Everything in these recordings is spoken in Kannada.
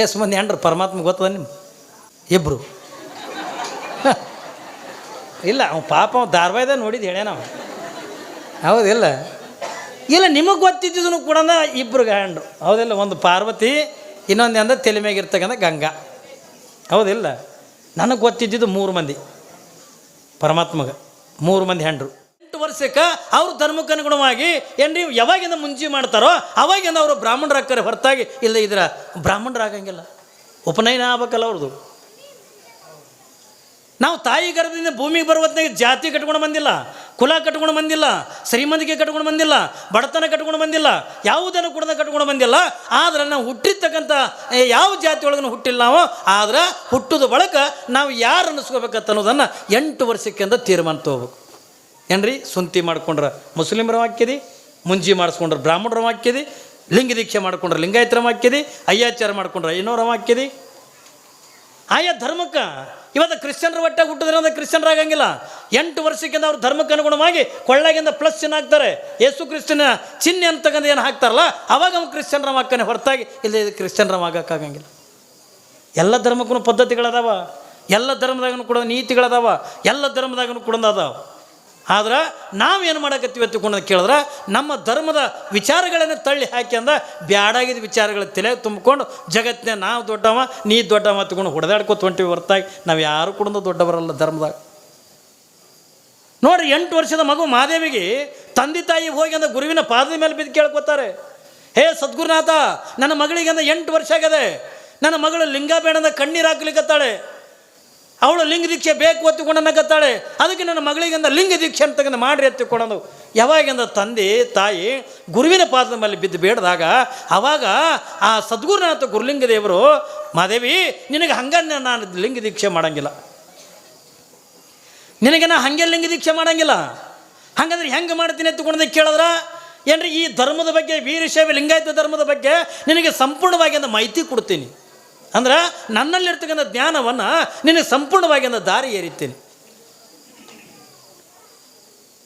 ಏಸು ಮಂದಿ ಹೆಂಡ್ರು, ಪರಮಾತ್ಮ ಗೊತ್ತದ ನಿಮ್ಮ ಇಬ್ಬರು ಇಲ್ಲ, ಅವ್ನು ಪಾಪ ಅವ ಧಾರವಾಹಿದಾಗ ನೋಡಿದ್ದು ಹೇಳೇ ನಾವು ಹೌದಿಲ್ಲ? ಇಲ್ಲ, ನಿಮಗೆ ಗೊತ್ತಿದ್ದನು ಕೂಡ ಇಬ್ಬರು ಗಂಡ್ರು. ಹೌದಿಲ್ಲ, ಒಂದು ಪಾರ್ವತಿ, ಇನ್ನೊಂದು ಅಂದ ತಲೆ ಗಂಗಾ. ಹೌದಿಲ್ಲ? ನನಗೆ ಗೊತ್ತಿದ್ದಿದ್ದು ಮೂರು ಮಂದಿ. ಪರಮಾತ್ಮಗ, ಮೂರು ಮಂದಿ ಹೆಂಡ್ರು. ವರ್ಷಕ್ಕೆ ಅವ್ರ ಧರ್ಮಕ್ಕೆ ಅನುಗುಣವಾಗಿ ಏನ್ರಿ ಯಾವಾಗಿಂದ ಮುಂಜಿ ಮಾಡ್ತಾರೋ ಅವಾಗಿಂದ ಅವರು ಬ್ರಾಹ್ಮಣರಾಗ್ತಾರೆ ಹೊರತಾಗಿ ಇಲ್ಲ ಇದ್ರ ಬ್ರಾಹ್ಮಣರಾಗಂಗಿಲ್ಲ. ಉಪನಯನ ಆಗ್ಬೇಕಲ್ಲ ಅವ್ರದ್ದು ನಾವು ತಾಯಿ ಗರ್ಭದಿಂದ ಭೂಮಿಗೆ ಬರುವತ್ನಾಗ ಜಾತಿ ಕಟ್ಕೊಂಡು ಬಂದಿಲ್ಲ, ಕುಲ ಕಟ್ಕೊಂಡು ಬಂದಿಲ್ಲ, ಶ್ರೀಮಂತಿಕೆ ಕಟ್ಕೊಂಡು ಬಂದಿಲ್ಲ, ಬಡತನ ಕಟ್ಕೊಂಡು ಬಂದಿಲ್ಲ, ಯಾವುದನ್ನು ಕೂಡ ಕಟ್ಕೊಂಡು ಬಂದಿಲ್ಲ, ಆದ್ರೆ ನಾವು ಹುಟ್ಟಿರ್ತಕ್ಕಂಥ ಯಾವ ಜಾತಿ ಒಳಗೂ ಹುಟ್ಟಿಲ್ಲ ನಾವು, ಆದ್ರೆ ಹುಟ್ಟುದ ಬಳಕ ನಾವು ಯಾರು ಅನ್ನಿಸ್ಕೋಬೇಕಂತ ಅನ್ನೋದನ್ನು ಎಂಟು ವರ್ಷಕ್ಕಿಂತ ತೀರ್ಮಾನ ತಗೋಬೇಕು. ಏನ್ರಿ? ಸುಂತಿ ಮಾಡ್ಕೊಂಡ್ರೆ ಮುಸ್ಲಿಮರ ವಾಕ್ಯದಿ, ಮುಂಜಿ ಮಾಡಿಸ್ಕೊಂಡ್ರೆ ಬ್ರಾಹ್ಮಣರ ವಾಕ್ಯದಿ, ಲಿಂಗ ದೀಕ್ಷೆ ಮಾಡ್ಕೊಂಡ್ರೆ ಲಿಂಗಾಯತರ ವಾಕ್ಯದಿ, ಅಯ್ಯಾಚಾರ ಮಾಡ್ಕೊಂಡ್ರೆ ಇನ್ನೋರ ವಾಕ್ಯದಿ. ಆಯಾ ಧರ್ಮಕ್ಕೆ ಇವತ್ತು ಕ್ರಿಶ್ಚಿಯನ್ರ ಒಟ್ಟಾಗಿ ಹುಟ್ಟಿದ್ರೆ ಅಂದ್ರೆ ಕ್ರಿಶ್ಚಿಯನ್ರಾಗಂಗಿಲ್ಲ ಎಂಟು ವರ್ಷಕ್ಕಿಂತ ಅವ್ರ ಧರ್ಮಕ್ಕೆ ಅನುಗುಣವಾಗಿ ಕೊಳ್ಳಾಗಿಂದ ಪ್ಲಸ್ ಚಿನ್ನ ಹಾಕ್ತಾರೆ. ಯೇಸು ಕ್ರಿಶ್ಚಿಯನ್ ಚಿಹ್ನೆ ಅಂತಕ್ಕಂಥ ಏನು ಹಾಕ್ತಾರಲ್ಲ, ಅವಾಗ ಅವ್ನು ಕ್ರಿಶ್ಚಿಯನ್ರ ಮಕ್ಕನೇ ಹೊರತಾಗಿ, ಇಲ್ಲ, ಇದು ಕ್ರಿಶ್ಚಿಯನ್ರ ಆಗೋಕ್ಕಾಗಂಗಿಲ್ಲ ಎಲ್ಲ ಧರ್ಮಕ್ಕೂ ಪದ್ಧತಿಗಳದಾವ. ಎಲ್ಲ ಧರ್ಮದಾಗೂ ಕೂಡ ನೀತಿಗಳದಾವ. ಎಲ್ಲ ಧರ್ಮದಾಗೂ ಕೂಡ ಅದಾವ. ಆದ್ರೆ ನಾವೇನು ಮಾಡಕತ್ತೀವಿ ಅಂತ ಕೇಳಿದ್ರೆ, ನಮ್ಮ ಧರ್ಮದ ವಿಚಾರಗಳನ್ನು ತಳ್ಳಿ ಹಾಕಿ ಅಂದ ಬ್ಯಾಡಾಗಿದ್ದ ವಿಚಾರಗಳ ತಲೆ ತುಂಬಿಕೊಂಡು ಜಗತ್ತಿನ ನಾವು ದೊಡ್ಡವ, ನೀ ದೊಡ್ಡವ ತಗೊಂಡು ಹೊಡೆದಾಡ್ಕೊತ ಹೊಂಟಿವಿ ಹೊರತಾಗಿ. ನಾವು ಯಾರು ಕೂಡ ದೊಡ್ಡವರಲ್ಲ ಧರ್ಮದಾಗ. ನೋಡಿ ಎಂಟು ವರ್ಷದ ಮಗು ಮಾದೇವಿಗೆ ತಂದೆ ತಾಯಿ ಹೋಗಿ ಅಂದ ಗುರುವಿನ ಪಾದದ ಮೇಲೆ ಬಿದ್ದು ಕೇಳ್ಕೊತಾರೆ. ಹೇ ಸದ್ಗುರುನಾಥ, ನನ್ನ ಮಗಳಿಗೆ ಅಂದ ಎಂಟು ವರ್ಷ ಆಗಿದೆ. ನನ್ನ ಮಗಳು ಲಿಂಗ ಬೇಡಂದ ಕಣ್ಣೀರು ಹಾಕ್ಲಿಕ್ಕತ್ತಾಳೆ ಅವಳು ಲಿಂಗ ದೀಕ್ಷೆ ಬೇಕು ಒತ್ತಿಕೊಂಡನ್ನಕತ್ತಾಳೆ ಅದಕ್ಕೆ ನನ್ನ ಮಗಳಿಗೆ ಅಂದ ಲಿಂಗ ದೀಕ್ಷೆ ಅಂತಕ್ಕಂಥ ಮಾಡ್ರಿ ಎತ್ತಿಕೊಂಡಂದು. ಯಾವಾಗಿಂದ ತಂದೆ, ತಾಯಿ ಗುರುವಿನ ಪಾದದ ಮೇಲೆ ಬಿದ್ದು ಬೇಡದಾಗ, ಅವಾಗ ಆ ಸದ್ಗುರುನಾಥ ಗುರುಲಿಂಗ ದೇವರು ಮಾದೇವಿ ನಿನಗೆ ಹಂಗನ್ನ ನಾನು ಲಿಂಗ ದೀಕ್ಷೆ ಮಾಡಂಗಿಲ್ಲ. ನಿನಗೆ ನಾ ಹಂಗೆ ಲಿಂಗ ದೀಕ್ಷೆ ಮಾಡಂಗಿಲ್ಲ. ಹಂಗಂದ್ರೆ ಹೆಂಗೆ ಮಾಡ್ತೀನಿ ಎತ್ತುಕೊಂಡೆ ಕೇಳಿದ್ರ? ಏನ್ರಿ ಈ ಧರ್ಮದ ಬಗ್ಗೆ, ವೀರಶೈವ ಲಿಂಗಾಯತ ಧರ್ಮದ ಬಗ್ಗೆ ನಿನಗೆ ಸಂಪೂರ್ಣವಾಗಿ ಮಾಹಿತಿ ಕೊಡ್ತೀನಿ. ಅಂದ್ರೆ ನನ್ನಲ್ಲಿರ್ತಕ್ಕಂಥ ಜ್ಞಾನವನ್ನು ನಿನಗೆ ಸಂಪೂರ್ಣವಾಗಿ ಅಂದ ದಾರಿ ಏರಿತೀನಿ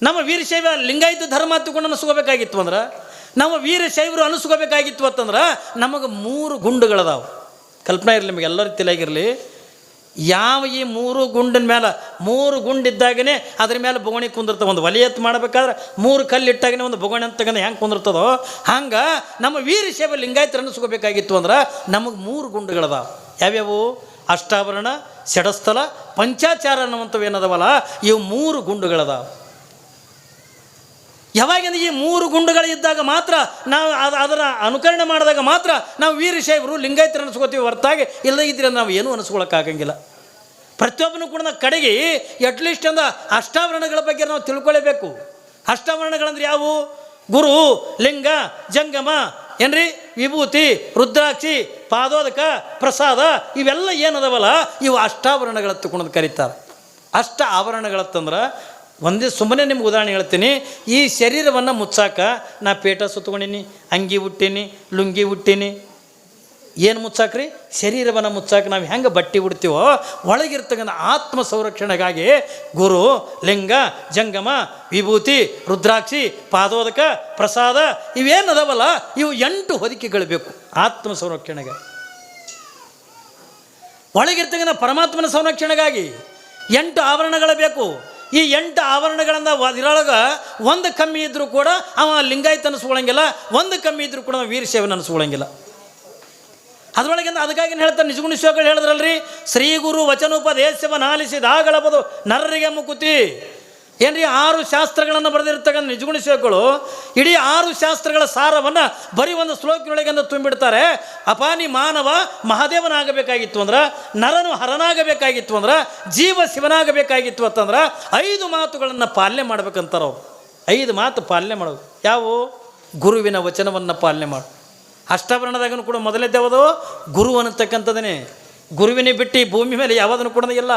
ನಮ್ಮ ವೀರಶೈವ ಲಿಂಗಾಯತ ಧರ್ಮ ಹತ್ತಿಕೊಂಡು ಅನಿಸ್ಕೋಬೇಕಾಗಿತ್ತು ಅಂದ್ರೆ, ನಮ್ಮ ವೀರಶೈವರು ಅನಿಸ್ಕೋಬೇಕಾಗಿತ್ತು ಅಂತಂದ್ರೆ, ನಮಗೆ ಮೂರು ಗುಂಡುಗಳದಾವು. ಕಲ್ಪನೆ ಇರಲಿ ನಿಮಗೆ ಎಲ್ಲರ ತಲೆಯಾಗಿರಲಿ ಯಾವ ಈ ಮೂರು ಗುಂಡಿನ ಮೇಲೆ, ಮೂರು ಗುಂಡಿದ್ದಾಗನೇ ಅದ್ರ ಮೇಲೆ ಬೊಗಣಿ ಕುಂದಿರ್ತವೆ ಒಂದು ಒಲೆ ಎತ್ತು ಮಾಡಬೇಕಾದ್ರೆ ಮೂರು ಕಲ್ಲು ಒಂದು ಬೊಗಣಿ ಅಂತ ಹೆಂಗೆ ಕುಂದಿರ್ತದೋ, ಹಂಗೆ ನಮ್ಮ ವೀರಶೈವ ಲಿಂಗಾಯತ ಅನ್ನಿಸ್ಕೋಬೇಕಾಗಿತ್ತು ಅಂದ್ರೆ ನಮಗೆ ಮೂರು ಗುಂಡುಗಳದಾವ. ಯಾವ್ಯಾವು? ಅಷ್ಟಾಭರಣ, ಷಡಸ್ಥಲ, ಪಂಚಾಚಾರ ಅನ್ನುವಂಥವು ಏನದವಲ್ಲ, ಇವು ಮೂರು ಗುಂಡುಗಳದಾವ. ಯಾವಾಗಿಂದ ಈ ಮೂರು ಗುಂಡುಗಳಿದ್ದಾಗ ಮಾತ್ರ ನಾವು ಅದು ಅದರ ಅನುಕರಣೆ ಮಾಡಿದಾಗ ಮಾತ್ರ ನಾವು ವೀರಶೈವರು ಲಿಂಗಾಯತರು ಅನಿಸ್ಕೋತೀವಿ ಹೊರತಾಗಿ. ಇದ್ರೆ ನಾವು ಏನೂ ಅನಿಸ್ಕೊಳಕ್ಕಾಗಂಗಿಲ್ಲ. ಪ್ರತಿಯೊಬ್ಬನು ಕೂಡ ನಾವು ಕಡೆಗೆ ಅಟ್ಲೀಸ್ಟ್ ಅಂದ ಅಷ್ಟಾವರಣಗಳ ಬಗ್ಗೆ ನಾವು ತಿಳ್ಕೊಳ್ಳೇಬೇಕು ಅಷ್ಟಾವರಣಗಳಂದ್ರೆ ಯಾವುವು ಗುರು, ಲಿಂಗ, ಜಂಗಮ, ಏನ್ರಿ? ವಿಭೂತಿ, ರುದ್ರಾಕ್ಷಿ, ಪಾದೋದಕ, ಪ್ರಸಾದ, ಇವೆಲ್ಲ ಏನದವಲ್ಲ? ಇವು ಅಷ್ಟಾವರಣಗಳತ್ತು ಕುಣದು ಕರೀತಾರೆ. ಅಷ್ಟ ಆಭರಣಗಳತ್ತಂದ್ರೆ ಒಂದೇ ಸುಮ್ಮನೆ ನಿಮ್ಗೆ ಉದಾಹರಣೆ ಹೇಳ್ತೀನಿ. ಈ ಶರೀರವನ್ನು ಮುಚ್ಚಾಕ ನಾ ಪೇಟ ಸುತ್ಕೊಂಡೀನಿ ಅಂಗಿ ಹುಟ್ಟೀನಿ ಲುಂಗಿ ಹುಟ್ಟೀನಿ ಏನು ಮುಚ್ಚಾಕ್ರಿ? ಶರೀರವನ್ನು ಮುಚ್ಚಾಕ ನಾವು ಹೆಂಗೆ ಬಟ್ಟೆ ಉಡ್ತೀವೋ, ಒಳಗಿರ್ತಕ್ಕಂಥ ಆತ್ಮ ಸಂರಕ್ಷಣೆಗಾಗಿ ಗುರು, ಲಿಂಗ, ಜಂಗಮ, ವಿಭೂತಿ, ರುದ್ರಾಕ್ಷಿ, ಪಾದೋದಕ, ಪ್ರಸಾದ ಇವೇನದವಲ್ಲ ಇವು ಎಂಟು ಹೊದಿಕೆಗಳು ಬೇಕು ಆತ್ಮ ಸಂರಕ್ಷಣೆಗೆ ಒಳಗಿರ್ತಕ್ಕಂಥ ಪರಮಾತ್ಮನ ಸಂರಕ್ಷಣೆಗಾಗಿ ಎಂಟು ಆಭರಣಗಳು ಬೇಕು. ಈ ಎಂಟು ಆವರಣಗಳನ್ನು ಇದರೊಳಗೆ ಒಂದು ಕಮ್ಮಿ ಇದ್ದರೂ ಕೂಡ ಅವ ಲಿಂಗಾಯತ ಅನಿಸ್ಕೊಳಂಗಿಲ್ಲ, ಒಂದು ಕಮ್ಮಿ ಇದ್ದರೂ ಕೂಡ ವೀರಶೈವನ ಅನಿಸ್ಕೊಳಂಗಿಲ್ಲ. ಅದರೊಳಗಿಂದ ಅದಕ್ಕಾಗಿ ಹೇಳ್ತಾರೆ, ನಿಜಗುಣ ಶ್ಲೋಕಗಳು ಹೇಳಿದ್ರಲ್ರಿ ಶ್ರೀ ಗುರು ವಚನೋಪದೇಶವ ನಾಲಿಸಿದಾಗಳಬದು ನರರಿಗೆ ಮುಕುತಿ. ಏನ್ರಿ ಆರು ಶಾಸ್ತ್ರಗಳನ್ನು ಬರೆದಿರ್ತಕ್ಕಂಥ ನಿಜಗುಣ ಶಿವಗಳು ಇಡೀ ಆರು ಶಾಸ್ತ್ರಗಳ ಸಾರವನ್ನು ಬರೀ ಒಂದು ಶ್ಲೋಕದೊಳಗಿಂದ ತುಂಬಿಡ್ತಾರೆ. ಅಪಾನಿ ಮಾನವ, ಮಹಾದೇವನಾಗಬೇಕಾಗಿತ್ತು ಅಂದ್ರೆ, ನರನು ಹರನಾಗಬೇಕಾಗಿತ್ತು ಅಂದ್ರೆ, ಜೀವ ಶಿವನಾಗಬೇಕಾಗಿತ್ತು ಅಂತಂದ್ರೆ, ಐದು ಮಾತುಗಳನ್ನು ಪಾಲನೆ ಮಾಡ್ಬೇಕಂತಾರೆ ಅವರು. ಐದು ಮಾತು ಪಾಲನೆ ಮಾಡೋದು. ಯಾವುವು ಗುರುವಿನ ವಚನವನ್ನು ಪಾಲನೆ ಮಾಡು. ಅಷ್ಟವರ್ಣದಾಗನು ಕೂಡ ಮೊದಲೇದ್ದು ಯಾವುದು ಗುರು ಅನ್ನತಕ್ಕಂಥದ್ದೇ ಗುರುವಿನ ಬಿಟ್ಟು ಭೂಮಿ ಮೇಲೆ ಯಾವುದನ್ನು ಕೂಡ ಇಲ್ಲ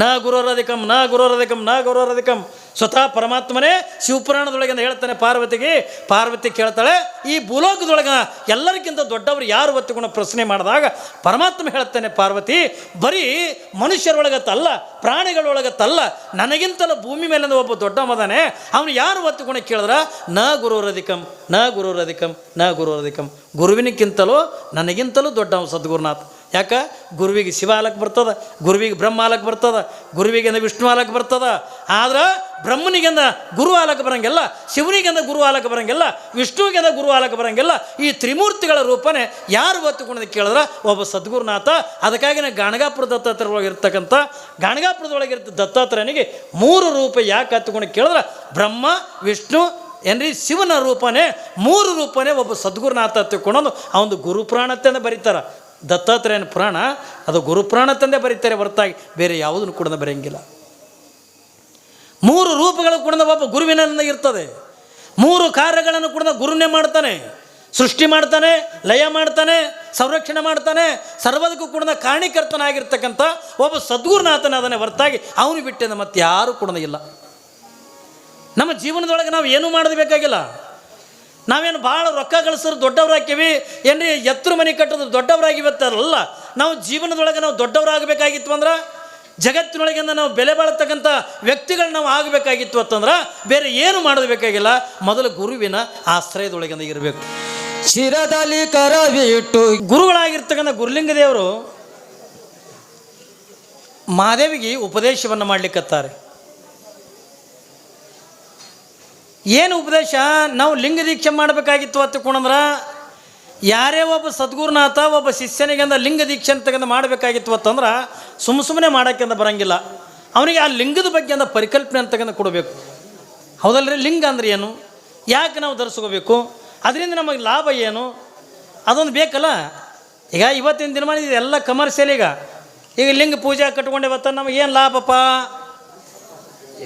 ನ ಗುರೋರಧಿಕಂ ನ ಗುರೋರಧಿಕಂ ನ ಗುರೋರಧಿಕಂ ಸ್ವತಃ ಪರಮಾತ್ಮನೇ ಶಿವಪುರಾಣದೊಳಗೆ ಹೇಳ್ತಾನೆ ಪಾರ್ವತಿಗೆ. ಪಾರ್ವತಿ ಕೇಳ್ತಾಳೆ, ಈ ಭೂಲೋಕದೊಳಗೆ ಎಲ್ಲರಿಗಿಂತ ದೊಡ್ಡವರು ಯಾರು ಒತ್ತುಗುಣ ಪ್ರಶ್ನೆ ಮಾಡಿದಾಗ ಪರಮಾತ್ಮ ಹೇಳ್ತಾನೆ ಪಾರ್ವತಿ, ಬರೀ ಪ್ರಾಣಿಗಳೊಳಗ ತಲ್ಲ ನನಗಿಂತಲೂ ಭೂಮಿ ಮೇಲಿಂದ ಒಬ್ಬ ದೊಡ್ಡ ಮದನೆ ಅವನು ಯಾರು ಒತ್ತುಕೊಂಡು ಕೇಳಿದ್ರ, ನ ಗುರುರಧಿಕಂ ನ ಗುರುರಧಿಕಂ ನ ಗುರುರಧಿಕಂ ಗುರುವಿನಕ್ಕಿಂತಲೂ ನನಗಿಂತಲೂ ದೊಡ್ಡವ ಸದ್ಗುರುನಾಥ್. ಯಾಕೆ? ಗುರುವಿಗೆ ಶಿವ ಆಲಕ್ಕೆ ಬರ್ತದ, ಗುರುವಿಗೆ ಬ್ರಹ್ಮ ಬರ್ತದೆ ಗುರುವಿಗೆಂದ ವಿಷ್ಣು ಆಲಕ್ಕೆ ಬರ್ತದ. ಆದ್ರೆ ಬ್ರಹ್ಮನಿಗೆಂದ ಗುರು ಆಲಕ್ಕೆ ಬರಂಗಿಲ್ಲ ಶಿವನಿಗೆಂದ ಗುರು ಆಲಕ್ಕೆ ಬರೋಂಗಿಲ್ಲ ವಿಷ್ಣುವಿಗೆಂದ ಗುರು ಆಲಕ್ಕೆ ಬರಂಗಿಲ್ಲ. ಈ ತ್ರಿಮೂರ್ತಿಗಳ ರೂಪನೇ ಯಾರು ಒತ್ತುಕೊಂಡು ಕೇಳಿದ್ರ? ಒಬ್ಬ ಸದ್ಗುರುನಾಥ. ಅದಕ್ಕಾಗಿ ಗಾಣಗಾಪುರ ದತ್ತಾತ್ರಯೊಳಗೆ ಇರ್ತಕ್ಕಂಥ, ಗಾಣಗಾಪುರದೊಳಗೆ ಇರ್ತ ದತ್ತಾತ್ರಯನಿಗೆ ಮೂರು ರೂಪ ಯಾಕೆ ಹತ್ತುಕೊಂಡು ಕೇಳಿದ್ರ? ಬ್ರಹ್ಮ, ವಿಷ್ಣು, ಏನ್ರಿ? ಶಿವನ ರೂಪನೇ ಮೂರು ರೂಪನೇ ಒಬ್ಬ ಸದ್ಗುರುನಾಥ ತಿಳ್ಕೊಂಡು ಅವನು ಗುರುಪುರಾಣ ಅಂತ ಬರೀತಾರ. ದತ್ತಾತ್ರೇಯನ ಪುರಾಣ, ಅದು ಗುರುಪುರಾಣ ತಂದೆ ಬರೀತಾರೆ ಹೊರತಾಗಿ, ಬೇರೆ ಯಾವುದನ್ನು ಕೂಡ ಬರೆಯಂಗಿಲ್ಲ. ಮೂರು ರೂಪಗಳು ಕೂಡ ಒಬ್ಬ ಗುರುವಿನಿಂದ ಇರ್ತದೆ. ಮೂರು ಕಾರ್ಯಗಳನ್ನು ಕೂಡ ಗುರುನೇ ಮಾಡ್ತಾನೆ. ಸೃಷ್ಟಿ ಮಾಡ್ತಾನೆ, ಲಯ ಮಾಡ್ತಾನೆ, ಸಂರಕ್ಷಣೆ ಮಾಡ್ತಾನೆ, ಸರ್ವದಕ್ಕೂ ಕೂಡ ಕಾರಣೀಕರ್ತನಾಗಿರ್ತಕ್ಕಂಥ ಒಬ್ಬ ಸದ್ಗುರುನಾಥನ ಅದನ್ನೇ ಹೊರತಾಗಿ ಅವನು ಬಿಟ್ಟಿದ್ದ ಮತ್ತೆ ಯಾರು ಕೂಡ ಇಲ್ಲ. ನಮ್ಮ ಜೀವನದೊಳಗೆ ನಾವು ಏನೂ ಮಾಡಬೇಕಾಗಿಲ್ಲ ನಾವೇನು ಭಾಳ ರೊಕ್ಕ ಗಳಿಸಿದ್ರು ದೊಡ್ಡವರಾಗ್ತೀವಿ. ಏನ್ರಿ ಎತ್ತರ ಮನೆ ಕಟ್ಟೋದು ದೊಡ್ಡವರಾಗಿವತ್ತಲ್ಲ ನಾವು ಜೀವನದೊಳಗೆ ನಾವು ದೊಡ್ಡವರಾಗಬೇಕಾಗಿತ್ತು ಅಂದ್ರೆ ಜಗತ್ತಿನೊಳಗಿಂದ ನಾವು ಬೆಲೆ ಬಾಳತಕ್ಕಂಥ ವ್ಯಕ್ತಿಗಳು ನಾವು ಆಗಬೇಕಾಗಿತ್ತು ಅಂತಂದ್ರೆ ಬೇರೆ ಏನು ಮಾಡಬೇಕಾಗಿಲ್ಲ ಬೇಕಾಗಿಲ್ಲ. ಮೊದಲು ಗುರುವಿನ ಆಶ್ರಯದೊಳಗಿಂದ ಇರಬೇಕು. ಶಿರದಲ್ಲಿ ಕರವಿಟ್ಟು ಗುರುಗಳಾಗಿರ್ತಕ್ಕಂಥ ಗುರುಲಿಂಗ ದೇವರು ಮಾದೇವಿಗೆ ಉಪದೇಶವನ್ನು ಮಾಡ್ಲಿಕ್ಕತ್ತಾರೆ. ಏನು ಉಪದೇಶ? ನಾವು ಲಿಂಗ ದೀಕ್ಷೆ ಮಾಡಬೇಕಾಗಿತ್ತು ಅಂತಕೊಂಡ್ರ ಯಾರೇ ಒಬ್ಬ ಸದ್ಗುರುನಾಥ, ಒಬ್ಬ ಶಿಷ್ಯನಿಗೆಂದ ಲಿಂಗ ದೀಕ್ಷೆ ಅಂತಕ್ಕಂಥ ಮಾಡಬೇಕಾಗಿತ್ತು ಅಂತಂದ್ರೆ ಸುಮ್ಮ ಸುಮ್ಮನೆ ಮಾಡೋಕ್ಕಿಂತ ಬರಂಗಿಲ್ಲ. ಅವನಿಗೆ ಆ ಲಿಂಗದ ಬಗ್ಗೆ ಅಂದ ಪರಿಕಲ್ಪನೆ ಅಂತಕ್ಕಂಥ ಕೊಡಬೇಕು. ಹೌದಲ್ರಿ? ಲಿಂಗ ಅಂದ್ರೆ ಏನು? ಯಾಕೆ ನಾವು ಧರಿಸ್ಕೋಬೇಕು? ಅದರಿಂದ ನಮಗೆ ಲಾಭ ಏನು? ಅದೊಂದು ಬೇಕಲ್ಲ? ಈಗ ಇವತ್ತಿನ ದಿನಮಾನ ಇದೆಲ್ಲ ಕಮರ್ಷಿಯಲ್ ಈಗ. ಈಗ ಲಿಂಗ ಪೂಜೆ ಕಟ್ಕೊಂಡೇವತ್ತ ನಮಗೆ ಏನು ಲಾಭಪ್ಪ?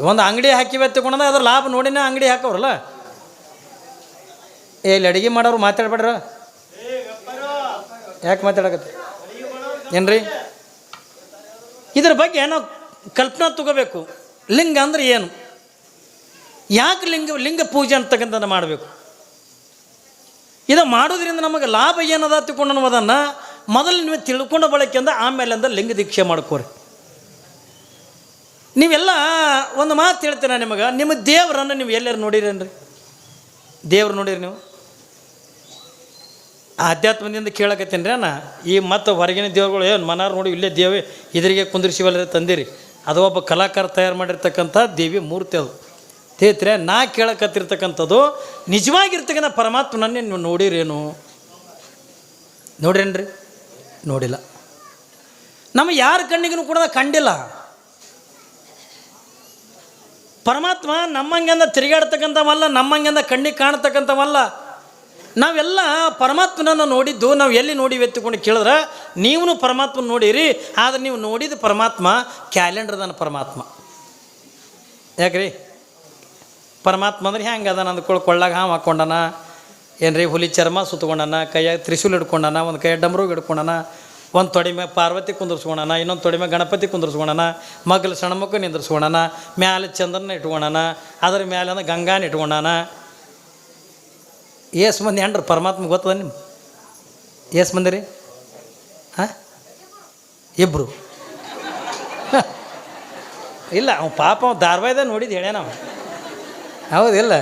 ಒಂದು ಅಂಗಡಿ ಹಾಕಿವೆ ತಗೊಂಡ ಅದ್ರ ಲಾಭ ನೋಡಿನ ಅಂಗಡಿ ಹಾಕೋರಲ್ಲ ಏ, ಇಲ್ಲಿ ಅಡಿಗೆ ಮಾಡೋರು ಮಾತಾಡ್ಬೇಡ್ರ? ಯಾಕೆ ಮಾತಾಡಕತ್ತೆ? ಏನ್ರಿ? ಇದ್ರ ಬಗ್ಗೆ ನಾವು ಕಲ್ಪನಾ ತಗೋಬೇಕು. ಲಿಂಗ ಅಂದ್ರೆ ಏನು? ಯಾಕೆ ಲಿಂಗ ಲಿಂಗ ಪೂಜೆ ಅಂತಕ್ಕಂಥದ್ದು ಮಾಡಬೇಕು? ಇದು ಮಾಡೋದ್ರಿಂದ ನಮಗೆ ಲಾಭ ಏನದ ತಿಳ್ಕೊಂಡು ಅನ್ನೋದನ್ನು ಮೊದಲು ನೀವು ತಿಳ್ಕೊಂಡ ಬಳಕೆಯಿಂದ ಆಮೇಲೆ ಅಂದ ಲಿಂಗ ದೀಕ್ಷೆ ಮಾಡ್ಕೋರಿ. ನೀವೆಲ್ಲ ಒಂದು ಮಾತು ಹೇಳ್ತೀರ ನಿಮಗೆ? ನಿಮ್ಮ ದೇವರನ್ನು ನೀವು ಎಲ್ಲರೂ ನೋಡಿರೇನ್ರಿ? ದೇವ್ರು ನೋಡಿರಿ ನೀವು? ಆಧ್ಯಾತ್ಮದಿಂದ ಕೇಳಕತ್ತೀನಿ ರೀ ಅಣ್ಣ. ಈ ಮತ್ತು ಹೊರಗಿನ ದೇವ್ರುಗಳು ಏನು ಮನಾರು ನೋಡಿ ಇಲ್ಲೇ ದೇವಿ ಇದರಿಗೆ ಕುಂದಿರಿಸಿವಲ್ಲ ತಂದಿರಿ. ಅದು ಒಬ್ಬ ಕಲಾಕಾರ ತಯಾರು ಮಾಡಿರ್ತಕ್ಕಂಥ ದೇವಿ ಮೂರ್ತಿ ಅದು. ತೇತ್ರೆ, ನಾ ಕೇಳಕತ್ತಿರ್ತಕ್ಕಂಥದ್ದು ನಿಜವಾಗಿರ್ತಕ್ಕಂಥ ಪರಮಾತ್ಮನನ್ನೇ ನೀವು ನೋಡಿರೇನು? ನೋಡ್ರೇನ್ರಿ? ನೋಡಿಲ್ಲ. ನಮ್ಮ ಯಾರ ಕಣ್ಣಿಗೂ ಕೂಡ ಕಂಡಿಲ್ಲ. ಪರಮಾತ್ಮ ನಮ್ಮಂಗೆಂದ ತಿರುಗಾಡ್ತಕ್ಕಂಥವಲ್ಲ, ನಮ್ಮಂಗೆಂದ ಕಣ್ಣಿಗೆ ಕಾಣ್ತಕ್ಕಂಥವಲ್ಲ. ನಾವೆಲ್ಲ ಪರಮಾತ್ಮನನ್ನು ನೋಡಿದ್ದು, ನಾವು ಎಲ್ಲಿ ನೋಡಿ ಎತ್ತಿಕೊಂಡು ಕೇಳಿದ್ರೆ ನೀವು ಪರಮಾತ್ಮನ ನೋಡಿರಿ, ಆದರೆ ನೀವು ನೋಡಿದ ಪರಮಾತ್ಮ ಕ್ಯಾಲೆಂಡರ್ದನ ಪರಮಾತ್ಮ. ಯಾಕ್ರಿ? ಪರಮಾತ್ಮ ಅಂದ್ರೆ ಹೆಂಗೆ ಅದಾನ ಅಂದ್ಕೊಳ್ಳಿ ಕೊಳ್ಳಾಗ ಹಾವು ಹಾಕ್ಕೊಂಡನ, ಏನ್ರಿ ಹುಲಿ ಚರ್ಮ ಸುತ್ಕೊಂಡನ ಕೈಯಾಗ ತ್ರಿಶೂಲ್ ಹಿಡ್ಕೊಂಡನ, ಒಂದು ಕೈಯಾಗ ಡಮ್ರೂಗ್ ಹಿಡ್ಕೊಂಡನ ಒಂದು ತೊಡೆ ಮ್ಯಾಗ ಪಾರ್ವತಿ ಕುಂದರ್ಸ್ಕೊಳನ ಇನ್ನೊಂದು ತೊಡೆ ಮ್ಯಾಗ ಗಣಪತಿ ಕುಂದಿರ್ಸ್ಕೊಳಣ, ಮಗ್ಲು ಸಣ್ಮಕ್ಕ ನಿಂದ್ರಸ್ಕೊಳನ ಮ್ಯಾಲೆ ಚಂದ್ರನ ಇಟ್ಕೊಳೋಣ, ಅದ್ರ ಮ್ಯಾಲೆ ಗಂಗಾನ ಇಟ್ಕೊಂಡನ ಏಸ್ ಮಂದಿ ಹೆಣ್ರಿ ಪರಮಾತ್ಮ ಗೊತ್ತದ ನಿಮ್ಮ ಏಸ್ ಮಂದಿ ರೀ ಹಾಂ? ಇಬ್ಬರು ಇಲ್ಲ ಅವ್ನು ಪಾಪ ಅವ್ನು ಧಾರವಾಹಿದ ನೋಡಿದ್ದು ಹೇಳೇ ನಾವು ಹೌದಿಲ್ಲ?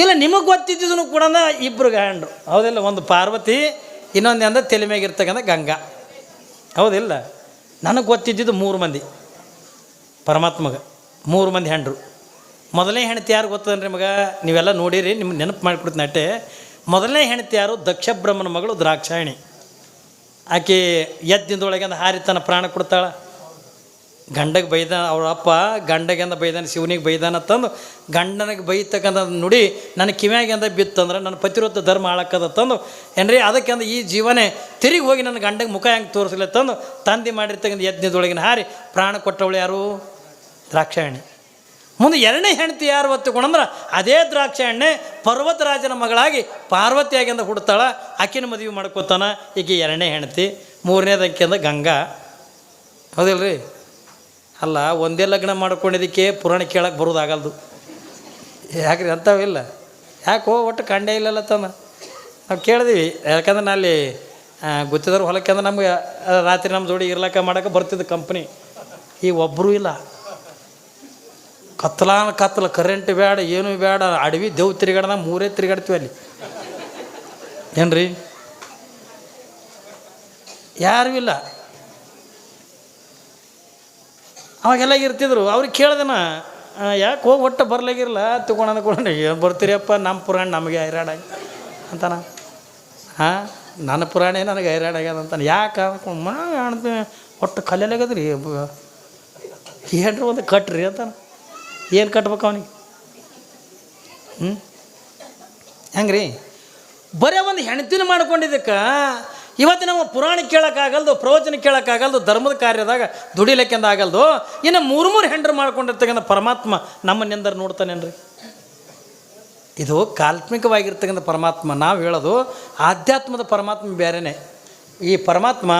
ಇಲ್ಲ, ನಿಮಗೆ ಗೊತ್ತಿದ್ದಿದ್ದು ಕೂಡ ಇಬ್ಬರು ಗಂಡ್ರು. ಹೌದಿಲ್ಲ, ಒಂದು ಪಾರ್ವತಿ ಇನ್ನೊಂದು ಅಂದ್ರೆ ತಲೆ ಮ್ಯಾಗಿರ್ತಕ್ಕಂಥ ಗಂಗಾ. ಹೌದಿಲ್ಲ? ನನಗೆ ಗೊತ್ತಿದ್ದಿದ್ದು ಮೂರು ಮಂದಿ. ಪರಮಾತ್ಮಗ. ಮೂರು ಮಂದಿ ಹೆಂಡ್ರು. ಮೊದಲನೇ ಹೆಣ್ತಿ ಯಾರು ಗೊತ್ತದನ್ರಿ ಮಗ ನೀವೆಲ್ಲ ನೋಡಿರಿ ನಿಮ್ಗೆ ನೆನಪು ಮಾಡಿಕೊಡ್ತೀನಿ ಅಟ್ಟೆ. ಮೊದಲನೇ ಹೆಣ್ತಿ ಯಾರು? ದಕ್ಷ ಬ್ರಹ್ಮನ ಮಗಳು ದ್ರಾಕ್ಷಾಯಣಿ. ಆಕೆ ಎದ್ದಿಂದೊಳಗೆ ಹಾರಿ ತನ್ನ ಪ್ರಾಣ ಕೊಡ್ತಾಳ. ಗಂಡಗೆ ಬೈದ ಅವ್ರ ಅಪ್ಪ ಗಂಡಗೆಂದ ಬೈದಾನೆ, ಶಿವನಿಗೆ ಬೈದಾನ ತಂದು ಗಂಡನಿಗೆ ಬೈತಕ್ಕಂಥ ನುಡಿ ನನ್ನ ಕಿವ್ಯಾಗೆಂದ ಬಿತ್ತಂದ್ರೆ ನನ್ನ ಪತಿರೋಧ ಧರ್ಮ ಹಾಳಕ್ಕದ ತಂದು, ಏನ್ರಿ ಅದಕ್ಕೆಂದ ಈ ಜೀವನೇ ತಿರುಗಿ ಹೋಗಿ ನನ್ನ ಗಂಡಗೆ ಮುಖ ಹೆಂಗೆ ತೋರಿಸಲಿ ತಂದು ತಂದೆ ಮಾಡಿರ್ತಕ್ಕಂಥ ಯಜ್ಞದೊಳಗಿನ ಹಾರಿ ಪ್ರಾಣ ಕೊಟ್ಟವಳು ಯಾರು? ದ್ರಾಕ್ಷಾಯಣಿ. ಮುಂದೆ ಎರಡನೇ ಹೆಂಡತಿ ಯಾರು ಒತ್ತುಕೊಂಡಂದ್ರೆ ಅದೇ ದ್ರಾಕ್ಷಾಯಣ್ಣೆ ಪರ್ವತರಾಜನ ಮಗಳಾಗಿ ಪಾರ್ವತಿಯಾಗಿಂದ ಹುಡ್ತಾಳ, ಆಕಿನ ಮದುವೆ ಮಾಡ್ಕೋತಾನ ಈಕೆ ಎರಡನೇ ಹೆಂಡತಿ. ಮೂರನೇದಕ್ಕಿಂದ ಗಂಗಾ. ಹೌದಿಲ್ರಿ? ಅಲ್ಲ, ಒಂದೇ ಲಗ್ನ ಮಾಡ್ಕೊಂಡಿದ್ದಕ್ಕೆ ಪುರಾಣ ಕೇಳಕ್ಕೆ ಬರೋದಾಗಲ್ದು ಯಾಕ್ರಿ ಅಂಥವಿಲ್ಲ ಯಾಕೋ ಒಟ್ಟು ಕಂಡೇ ಇಲ್ಲಲ್ಲ ತನ ನಾವು ಕೇಳಿದ್ವಿ, ಯಾಕಂದ್ರೆ ನಾ ಅಲ್ಲಿ ಗೊತ್ತಿದ್ರು ಹೊಲಕ್ಕೆ ಅಂದ್ರೆ ನಮ್ಗೆ ರಾತ್ರಿ ನಮ್ಮ ಜೋಡಿ ಇರ್ಲಕ್ಕ ಮಾಡಕ್ಕೆ ಬರ್ತಿದ್ದು ಕಂಪ್ನಿ ಈ ಒಬ್ಬರೂ ಇಲ್ಲ. ಕತ್ಲಾನ ಕತ್ತಲ ಕರೆಂಟ್ ಬೇಡ ಏನು ಬೇಡ ಅಡವಿ ದೇವ್ ತಿರುಗಾಡ ಮೂರೇ ತಿರುಗಾಡ್ತೀವಿ ಅಲ್ಲಿ. ಏನ್ರಿ? ಯಾರೂ ಇಲ್ಲ. ಅವಾಗೆಲ್ಲ ಇರ್ತಿದ್ರು. ಅವ್ರಿಗೆ ಕೇಳ್ದನ ಯಾಕೆ ಹೋಗಿ ಒಟ್ಟು ಬರ್ಲಾಗಿರಲ್ಲ ತಗೊಂಡು ಅಂದ್ಕೊಂಡು ಏನು ಬರ್ತೀರಿಯಪ್ಪ? ನಮ್ಮ ಪುರಾಣ ನಮಗೆ ಹೈರಾಡಾಗಿ ಅಂತಾನ. ಹಾಂ ನನ್ನ ಪುರಾಣ ನನಗೆ ಹೈರಾಡಾಗ್ಯದ ಅಂತಾನೆ. ಯಾಕೆ? ಅಂದ್ಕೊಂಡು ಅಣ್ಣ ಒಟ್ಟು ಕಲ್ಯಾಲಾಗದ್ರಿ ಏನ್ರಿ ಒಂದು ಕಟ್ರಿ ಅಂತಾನ. ಏನು ಕಟ್ಬೇಕು ಅವನಿಗೆ? ಹ್ಞೂ ಹೆಂಗ್ರಿ? ಬರೇ ಒಂದು ಹೆಣ್ತಿನ ಮಾಡ್ಕೊಂಡಿದ್ದಕ್ಕೆ ಇವತ್ತು ನಾವು ಪುರಾಣ ಕೇಳೋಕ್ಕಾಗಲ್ದು, ಪ್ರವಚನ ಕೇಳೋಕ್ಕಾಗಲ್ದು, ಧರ್ಮದ ಕಾರ್ಯದಾಗ ದುಡಿಲಿಕ್ಕೆಂದ ಆಗಲ್ದು ಇನ್ನು ಮೂರು ಮೂರು ಹೆಂಡ್ರು ಮಾಡ್ಕೊಂಡಿರ್ತಕ್ಕಂಥ ಪರಮಾತ್ಮ ನಮ್ಮನ್ನೆಂದರು ನೋಡ್ತಾನೇನ್ರಿ? ಇದು ಕಾಲ್ಪನಿಕವಾಗಿರ್ತಕ್ಕಂಥ ಪರಮಾತ್ಮ, ನಾವು ಹೇಳೋದು ಆಧ್ಯಾತ್ಮದ ಪರಮಾತ್ಮ ಬೇರೆನೇ ಈ ಪರಮಾತ್ಮ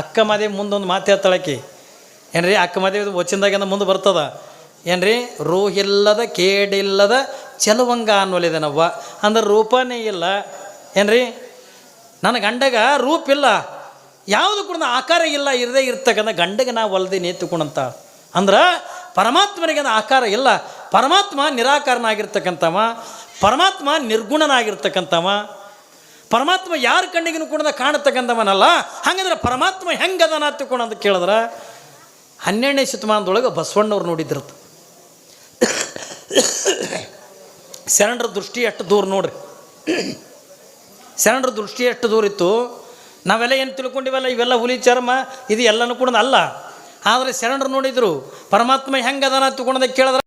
ಅಕ್ಕ ಮಾದೇವಿ ಮುಂದೊಂದು ಮಾತು ಹೇಳ್ತಾಳಕಿ ಏನ್ರಿ, ಅಕ್ಕ ಮಾದೇವಿ ವಚನದಾಗಿಂದ ಮುಂದೆ ಬರ್ತದ? ಏನ್ರಿ, ರೂಹಿಲ್ಲದ ಕೇಡಿಲ್ಲದ ಚೆಲುವಂಗ ಅನ್ನೋಲಿದನವ್ವ ಅಂದ್ರೆ ರೂಪನೇ ಇಲ್ಲ. ಏನ್ರಿ ನನ್ನ ಗಂಡಗ ರೂಪ ಇಲ್ಲ. ಯಾವುದು ಕೂಡ ಆಕಾರ ಇಲ್ಲ, ಇರದೇ ಇರ್ತಕ್ಕಂಥ ಗಂಡಗ ನಾ ಒಲ್ದೆ ನೇತುಕೊಂಡಂತ. ಅಂದ್ರೆ ಪರಮಾತ್ಮನಿಗೆ ಆಕಾರ ಇಲ್ಲ. ಪರಮಾತ್ಮ ನಿರಾಕಾರನಾಗಿರ್ತಕ್ಕಂಥವ, ಪರಮಾತ್ಮ ನಿರ್ಗುಣನಾಗಿರ್ತಕ್ಕಂಥವ, ಪರಮಾತ್ಮ ಯಾರ ಕಣ್ಣಿಗೂ ಕೂಡ ಕಾಣತಕ್ಕಂಥವನಲ್ಲ. ಹಂಗಂದ್ರೆ ಪರಮಾತ್ಮ ಹೆಂಗದನ ತಿಳ್ಕೊಂಡು ಅಂತ ಕೇಳಿದ್ರೆ, ಹನ್ನೆರಡನೇ ಶತಮಾನದೊಳಗೆ ಬಸವಣ್ಣವ್ರು ನೋಡಿದ್ರದ್ದು ಶರಣರ ದೃಷ್ಟಿ ಎಷ್ಟು ದೂರ ನೋಡ್ರಿ. ಶರಣರ ದೃಷ್ಟಿ ಎಷ್ಟು ದೂರ ಇತ್ತು ನಾವೆಲ್ಲ ಏನು ತಿಳ್ಕೊಂಡಿವಲ್ಲ? ಇವೆಲ್ಲ ಹುಲಿ, ಚರ್ಮ, ಇದು ಎಲ್ಲನೂ ಕೂಡ ಅಲ್ಲ. ಆದರೆ ಶರಣರು ನೋಡಿದ್ರು, ಪರಮಾತ್ಮ ಹೆಂಗದನ ತಿಳ್ಕೊಂಡದ ಕೇಳಿದ್ರೆ